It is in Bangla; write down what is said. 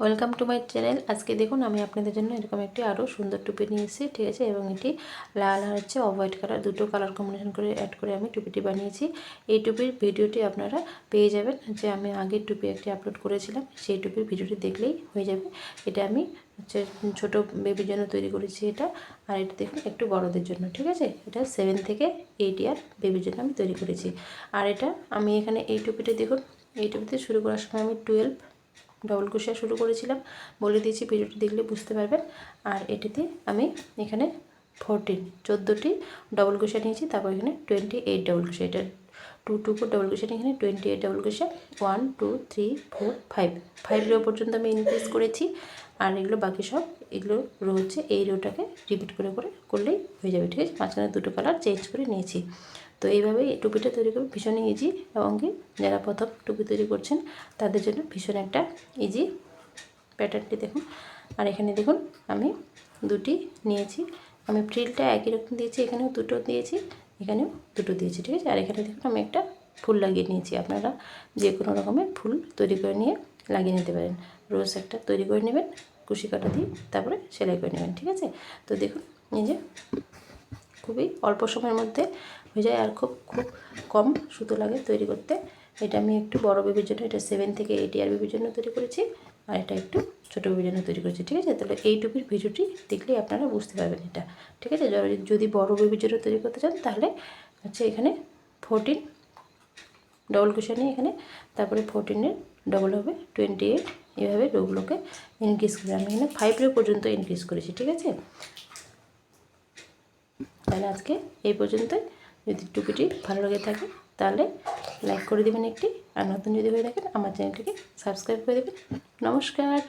Welcome to my channel. আজকে দেখুন, আমি আপনাদের জন্য এরকম একটি আরও সুন্দর টুপি নিয়ে এসেছি, ঠিক আছে? এবং এটি লাল আর হচ্ছে অফ হোয়াইট কালার, দুটো কালার কম্বিনেশন করে অ্যাড করে আমি টুপিটি বানিয়েছি। এই টুপির ভিডিওটি আপনারা পেয়ে যাবেন। যে আমি আগের টুপি একটি আপলোড করেছিলাম, সেই টুপির ভিডিওটি দেখলেই হয়ে যাবে। এটা আমি হচ্ছে ছোটো বেবির জন্য তৈরি করেছি এটা। আর এটা দেখুন, একটু বড়দের জন্য, ঠিক আছে? এটা সেভেন থেকে এইট ইয়ার বেবির জন্য আমি তৈরি করেছি। আর এটা আমি এখানে এই টুপিটা, দেখুন, এই টুপিতে শুরু করার সময় আমি টুয়েলভ ডবল কুশিয়া শুরু করেছিলাম। বলে দিয়েছি ভিডিওটি দেখলে বুঝতে পারবেন। আর এটিতে আমি এখানে ফোরটিন চোদ্দোটি ডবল কুশিয়া নিয়েছি, তারপর এখানে টোয়েন্টি এইট ডবল কুশিয়া এটা টু টু ফোর ডবল কুশিয়া এখানে twenty eight double কুশিয়া one two three four five five row পর্যন্ত আমি ইনক্রিজ করেছি। আর এগুলো বাকি সব, এগুলো রো হচ্ছে, এই রোটাকে রিপিট করে করে করলেই হয়ে যাবে, ঠিক আছে? মাঝখানে দুটো কালার চেঞ্জ করে নিয়েছি। তো এইভাবেই টুপিটা তৈরি করবে ভীষণ ইজি এবং কি যারা প্রথম টুপি তৈরি করছেন। তাদের জন্য ভীষণ একটা ইজি প্যাটার্নটি দেখুন। আর এখানে দেখুন, আমি দুটি নিয়েছি। আমি ফ্রিলটা একই রকম দিয়েছি, এখানেও দুটো দিয়েছি, এখানেও দুটো দিয়েছি, ঠিক আছে? আর এখানে দেখুন, আমি একটা ফুল লাগিয়ে নিয়েছি। আপনারা যে কোনো রকমের ফুল তৈরি করে নিয়ে লাগিয়ে নিতে পারেন। রোজ একটা তৈরি করে নেবেন, কুশি কাটা দিয়ে তারপরে সেলাই করে নেবেন, ঠিক আছে? তো দেখুন যে খুবই অল্প সময়ের মধ্যে হয়ে যায় আর খুব খুব কম সুতো লাগে তৈরি করতে। এটা আমি একটু বড় বেবির জন্য, এটা সেভেন থেকে এইট ইয়ার বেবির জন্য তৈরি করেছি আর এটা একটু ছোটো বেবির জন্য তৈরি করেছি, ঠিক আছে? তাহলে এই টুপির ভিডিওটি দেখলেই আপনারা বুঝতে পারবেন এটা, ঠিক আছে? যদি বড় বেবির জন্য তৈরি করতে চান, তাহলে হচ্ছে এখানে ফোরটিন ডবল কুশন এখানে, তারপরে ফোরটিনের ডবল হবে টোয়েন্টি এইট এভাবে রোগুলোকে ইনক্রিজ করে। আমি এখানে ফাইভ রো পর্যন্ত ইনক্রিজ করেছি, ঠিক আছে? তাহলে আজকে এই পর্যন্তই। যদি টুকুটি ভালো লাগে থাকে, তাহলে লাইক করে দেবেন একটি। আর নতুন যদি হয়ে থাকেন, আমার চ্যানেলটিকে সাবস্ক্রাইব করে দেবেন। নমস্কার।